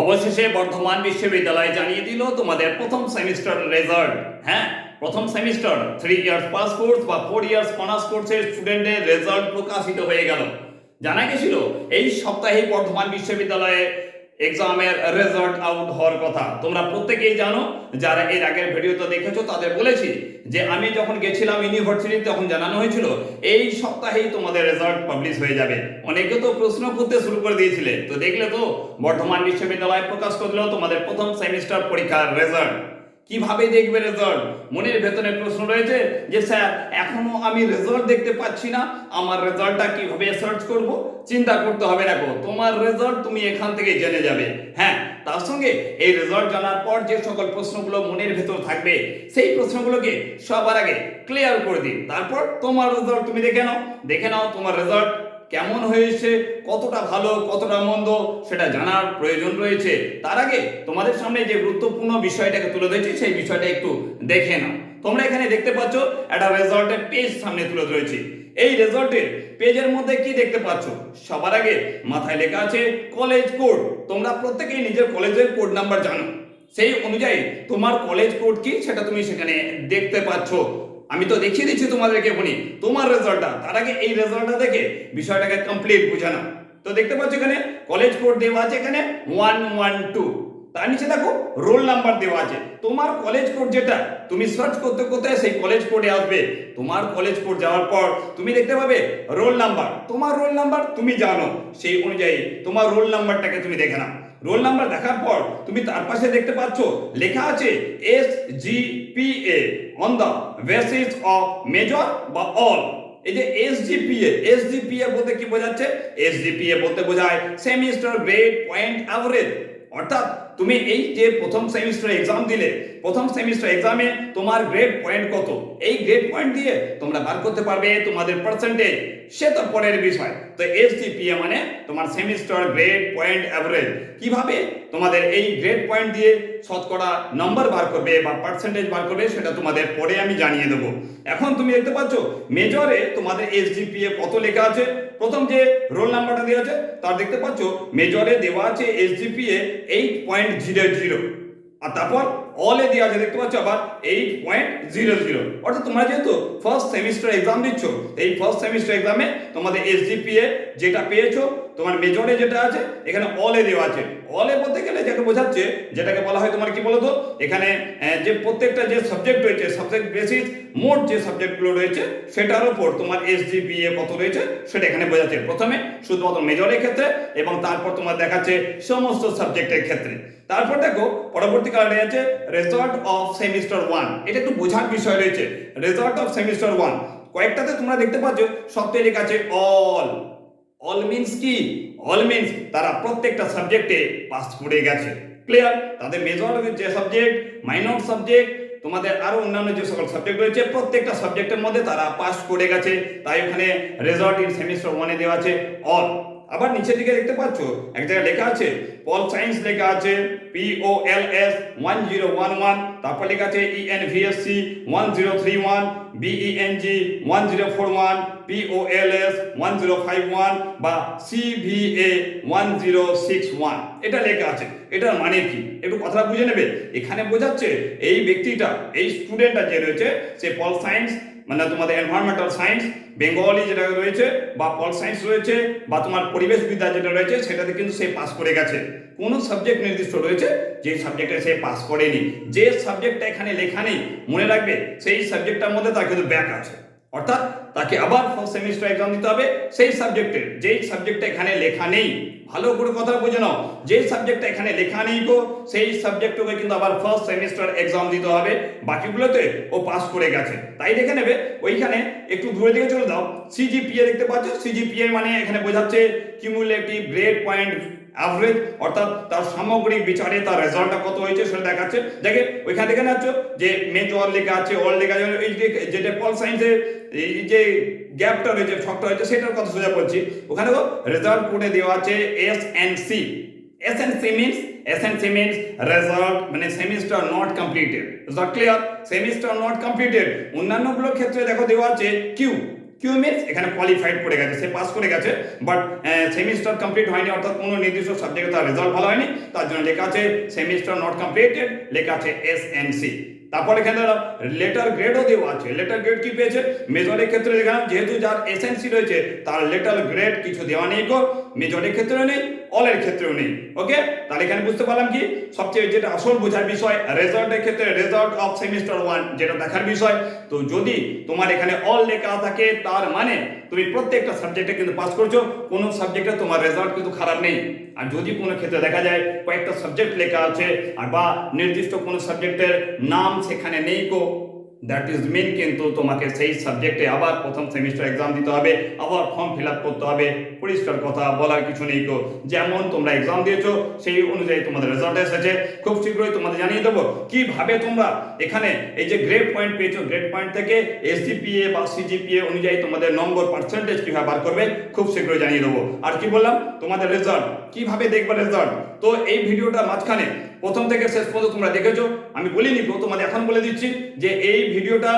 অবশেষে বর্ধমান বিশ্ববিদ্যালয় জানিয়ে দিল তোমাদের প্রথম সেমিস্টার রেজাল্ট। হ্যাঁ প্রথম semester three years pass course বা ফোর ইয়ার্স অনার্স কোর্সের স্টুডেন্টের রেজাল্ট প্রকাশিত হয়ে গেল। জানা গেছিল, এই সপ্তাহে বর্ধমান বিশ্ববিদ্যালয়ে এক্সামের রেজাল্ট আউট হওয়ার কথা। তোমরা প্রত্যেকেই জানো, যারা এর আগের ভিডিওতে দেখেছ, তাদের বলেছি যে আমি যখন গেছিলাম ইউনিভার্সিটি তখন জানানো হয়েছিল, এই সপ্তাহেই তোমাদের রেজাল্ট পাবলিশ হয়ে যাবে। অনেকে তো প্রশ্ন করতে শুরু করে দিয়েছিলে। তো দেখলে তো বর্তমান বিশ্ববিদ্যালয় প্রকাশ করল তোমাদের প্রথম সেমিস্টার পরীক্ষার রেজাল্ট কীভাবে দেখবে রেজাল্ট মনের ভেতরে প্রশ্ন রয়েছে যে, স্যার, এখনও আমি রেজাল্ট দেখতে পাচ্ছি না। আমার রেজাল্টটা কীভাবে সার্চ করব? চিন্তা করতে হবে না তোমার রেজাল্ট তুমি এখান থেকে জেনে যাবে। হ্যাঁ তার সঙ্গে এই রেজাল্ট জানার পর যে সকল প্রশ্নগুলো মনের ভেতর থাকবে, সেই প্রশ্নগুলোকে সবার আগে ক্লিয়ার করে দিন। তারপর তোমার রেজাল্ট তুমি দেখে নাও। দেখে নাও তোমার রেজাল্ট কেমন হয়েছে, কতটা ভালো, কতটা মন্দ, সেটা জানার প্রয়োজন রয়েছে। তার আগে তোমাদের সামনে যে গুরুত্বপূর্ণ বিষয়টাকে তুলে ধরেছি, সেই বিষয়টা একটু দেখে নাও। তোমরা এখানে দেখতে পাচ্ছ, একটা রেজাল্টের পেজ সামনে তুলে ধরেছি। এই রেজাল্টের পেজের মধ্যে কি দেখতে পাচ্ছ? সবার আগে মাথায় লেখা আছে কলেজ কোড তোমরা প্রত্যেকেই নিজের কলেজের কোড নাম্বার জানো। সেই অনুযায়ী তোমার কলেজ কোড কি, সেটা তুমি সেখানে দেখতে পাচ্ছ। আমি তো দেখিয়ে দিচ্ছি তোমাদেরকে এখনই তোমার রেজাল্টটা তার আগে এই রেজাল্টটা দেখে বিষয়টাকে কমপ্লিট বোঝানো। তো দেখতে পাচ্ছ এখানে কলেজ কোড দেওয়া আছে এখানে ওয়ান ওয়ান টু তার নিচে দেখো রোল নাম্বার দেওয়া আছে। তোমার কলেজ কোড যেটা, তুমি সার্চ করতে করতে সেই কলেজ কোডে আসবে। তোমার কলেজ কোড যাওয়ার পর, তুমি দেখতে পাবে রোল নাম্বার তোমার রোল নাম্বার তুমি জানো। সেই অনুযায়ী তোমার রোল নাম্বারটাকে তুমি দেখে নাও। রোল নাম্বার দেখার পর তুমি তার পাশে দেখতে পাচ্ছ, লেখা আছে S G P A on the basis of major বা অল এই যে এসজিপিএ এসজিপিএ বলতে কি বোঝাচ্ছে? এসজিপিএ বলতে বোঝায় সেমিস্টার গ্রেড পয়েন্ট অ্যাভারেজ অর্থাৎ তুমি এই যে প্রথম সেমিস্টার এক্সাম দিলে, প্রথম সেমিস্টার এক্সামে তোমার গ্রেড পয়েন্ট কত? এই গ্রেড পয়েন্ট দিয়ে তোমরা বার করতে পারবে তোমাদের পার্সেন্টেজ সে তো পরের বিষয়। তো এসজিপিএ মানে তোমার সেমিস্টার গ্রেড পয়েন্ট অ্যাভারেজ কীভাবে তোমাদের এই গ্রেড পয়েন্ট দিয়ে শতকরা নম্বর বার করবে বা পার্সেন্টেজ বার করবে, সেটা তোমাদের পরে আমি জানিয়ে দেবো। এখন তুমি দেখতে পাচ্ছ মেজরে তোমাদের এসজিপিএ কত লেখা আছে? প্রথম যে রোল নাম্বারটা দেওয়া আছে, তার দেখতে পাচ্ছ মেজরে দেওয়া আছে SGPA eight point zero zero আর তারপর অলে দেওয়া আছে, দেখতে পাচ্ছ আবার এইট পয়েন্ট জিরো জিরো অর্থাৎ তোমরা যেহেতু ফার্স্ট সেমিস্টার এক্সাম দিচ্ছ, এই ফার্স্ট সেমিস্টার এক্সামে তোমাদের এসডিপিএ যেটা পেয়েছ, তোমার মেজরে যেটা আছে, এখানে অলে দেওয়া আছে। অলে বলতে যাকে বোঝাচ্ছে, যেটাকে বলা হয় তোমার কি বলতো? এখানে যে প্রত্যেকটা যে সাবজেক্ট রয়েছে সাবজেক্ট বেসিস মোট যে সাবজেক্টগুলো রয়েছে, সেটার উপর তোমার এস এসজিপিএ কত রয়েছে, সেটা এখানে বোঝাচ্ছে। প্রথমে শুধুমাত্র মেজরের ক্ষেত্রে এবং তারপর তোমার দেখাচ্ছে সমস্ত সাবজেক্টের ক্ষেত্রে। তারপর দেখো পরবর্তীকালে আছে রেজাল্ট অফ সেমিস্টার ওয়ান এটা একটু বোঝার বিষয় রয়েছে। রেজাল্ট অফ সেমিস্টার ওয়ান কয়েকটাতে তোমরা দেখতে পাচ্ছ সবটাই লেখা আছে অল অল মিন্স কি? অল মিন্স তারা প্রত্যেকটা সাবজেক্টে পাস করে গেছে। ক্লিয়ার তাদের মেজর যে সাবজেক্ট মাইনর সাবজেক্ট তোমাদের আরও অন্যান্য যে সকল সাবজেক্ট রয়েছে, প্রত্যেকটা সাবজেক্টের মধ্যে তারা পাস করে গেছে। তাই ওখানে রেজাল্ট ইন সেমিস্টার ওয়ানে দেওয়া আছে। অল আবার নিচের দিকে দেখতে পাচ্ছ? এক জায়গায় লেখা আছে পল সায়েন্স লেখা আছে P O L S one zero one one তারপর লেখা আছে E N V S C one zero three one B E N G one zero four one P O L S one zero five one বা C V A one zero six one এটা লেখা আছে। এটার মানে কি? একটু কথাটা বুঝে নেবে? এখানে বোঝাচ্ছে এই ব্যক্তিটা, এই স্টুডেন্টটা যে রয়েছে, সে পল সায়েন্স মানে তোমাদের এনভায়রনমেন্টাল সায়েন্স বেঙ্গলি যেটা রয়েছে বা পল সায়েন্স রয়েছে বা তোমার পরিবেশ বিদ্যা যেটা রয়েছে, সেটাতে কিন্তু সে পাস করে গেছে। কোন সাবজেক্ট নির্দিষ্ট রয়েছে যে সাবজেক্টে সে পাস করেনি। যে সাবজেক্টটা এখানে লেখা নেই, মনে রাখবে, সেই সাবজেক্টটার মধ্যে তার কিন্তু ব্যাক আছে। অর্থাৎ তাকে আবার ফার্স্ট সেমিস্টার এক্সাম দিতে হবে। সেই সাবজেক্টের যেই সাবজেক্টটা এখানে লেখা নেই, ভালো করে কথা বুঝে নাও। যে সাবজেক্টটা এখানে লেখা নেই গো, সেই সাবজেক্টকে কিন্তু আবার ফার্স্ট সেমিস্টার এক্সাম দিতে হবে। বাকিগুলোতে ও পাস করে গেছে। তাই দেখে নেবে, ওইখানে একটু দূরে দিকে চলে দাও সিজিপিএ দেখতে পাচ্ছ? সিজিপিএ মানে এখানে বোঝাচ্ছে কিউমুলেটিভ গ্রেড পয়েন্ট অ্যাভারেজ অর্থাৎ তার সামগ্রিক বিচারে তার রেজাল্টটা কত হয়েছে সেটা দেখাচ্ছে। দেখে ওইখানে দেখে নাচ্ছ যে মেজর লেখা আছে অল লেখা আছে এই যে, যেটা পল সায়েন্সে এই যে গ্যাপটা রয়েছে ছকটা হয়েছে সেটার কথা সোজা বলছি। ওখানে দেখো রেজাল্ট কোডে দেওয়া আছে S N C S N C means S N C means result মানে semester not completed is that clear semester not completed অন্যান্যগুলোর ক্ষেত্রে দেখো দেওয়া আছে কিউ কিউ এখানে কোয়ালিফাইড করে গেছে, সে পাস করে গেছে বাট সেমিস্টার কমপ্লিট হয়নি, অর্থাৎ কোনো নির্দিষ্ট সাবজেক্টে তার রেজাল্ট ভালো হয়নি, তার জন্য লেখা আছে সেমিস্টার নট কমপ্লিটেড লেখা আছে এস এন সি তারপর এখানে লেটার গ্রেডও দেওয়া আছে। লেটার গ্রেড কি পেয়েছে? মেজরের ক্ষেত্রে দেখলাম, যেহেতু যার এসএনসি রয়েছে, তার লেটার গ্রেড কিছু দেওয়া নেই গো। মেজরের ক্ষেত্রেও নেই অলের ক্ষেত্রেও নেই। ওকে তাহলে এখানে বুঝতে পারলাম কি? সবচেয়ে যেটা আসল বোঝার বিষয় রেজাল্টের ক্ষেত্রে রেজাল্ট অফ সেমিস্টার ওয়ান যেটা দেখার বিষয়। তো যদি তোমার এখানে অল লেখা থাকে, তার মানে তুমি প্রত্যেকটা সাবজেক্টে কিন্তু পাস করছ, কোনো সাবজেক্টে তোমার রেজাল্ট কিন্তু খারাপ নেই। আর যদি কোনো ক্ষেত্রে দেখা যায় কয়েকটা সাবজেক্ট লেখা আছে আর বা নির্দিষ্ট কোনো সাবজেক্টের নাম সেখানে নেই কো দ্যাট ইজ মিন কিন্তু তোমাকে সেই সাবজেক্টে আবার প্রথম সেমিস্টার এক্সাম দিতে হবে, আবার ফর্ম ফিল আপ করতে হবে, পরিষ্কার কথা বলার কিছু নেই তো যেমন তোমরা এক্সাম দিয়েছ, সেই অনুযায়ী তোমাদের রেজাল্ট এসেছে। খুব শীঘ্রই তোমাদের জানিয়ে দেবো কীভাবে তোমরা এখানে এই যে গ্রেড পয়েন্ট পেয়েছ গ্রেড পয়েন্ট থেকে এসজিপিএ বা সিজিপিএ অনুযায়ী তোমাদের নম্বর পার্সেন্টেজ কীভাবে বার করবে, খুব শীঘ্রই জানিয়ে দেবো। আর কি বললাম? তোমাদের রেজাল্ট কীভাবে দেখবে রেজাল্ট তো এই ভিডিওটা মাঝখানে প্রথম থেকে শেষ পর্যন্ত তোমরা দেখেছ। আমি বলিনি তোমাদের এখন বলে দিচ্ছি যে এই ভিডিওটা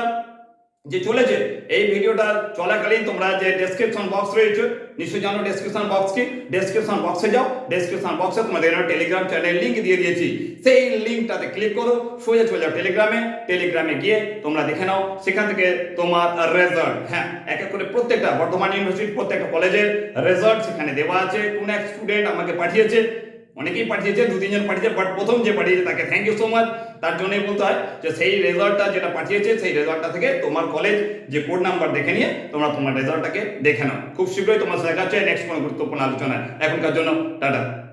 যে চলেছে, এই ভিডিওটা চলাকালীন তোমরা যে ডেসক্রিপশন বক্স রয়েছে, নিশ্চয়ই জানো ডেসক্রিপশন বক্স কি? ডেসক্রিপশন বক্সে যাও ডেসক্রিপশন বক্সে তোমাদের টেলিগ্রাম চ্যানেল লিংক দিয়ে দিয়েছি। সেই লিংকটাতে ক্লিক করো, সোজা চলে যাও টেলিগ্রামে টেলিগ্রামে গিয়ে তোমরা দেখে নাও, সেখান থেকে তোমার রেজাল্ট হ্যাঁ এক এক করে প্রত্যেকটা, বর্ধমান ইউনিভার্সিটির প্রত্যেকটা কলেজের রেজাল্ট সেখানে দেওয়া আছে। কোন এক স্টুডেন্ট আমাকে পাঠিয়েছে অনেকেই পাঠিয়েছে, দু তিনজন পাঠিয়েছে বাট প্রথম যে পাঠিয়েছে তাকে থ্যাংক ইউ সো মাচ তার জন্যই বলতে হয় যে সেই রেজাল্টটা যেটা পাঠিয়েছে, সেই রেজাল্টটা থেকে তোমার কলেজ যে কোড নাম্বার দেখে নিয়ে তোমরা তোমার রেজাল্টটাকে দেখে নাও। খুব শীঘ্রই তোমার সাথে দেখা নেক্সট কোনো গুরুত্বপূর্ণ আলোচনা এখনকার জন্য, টাটা।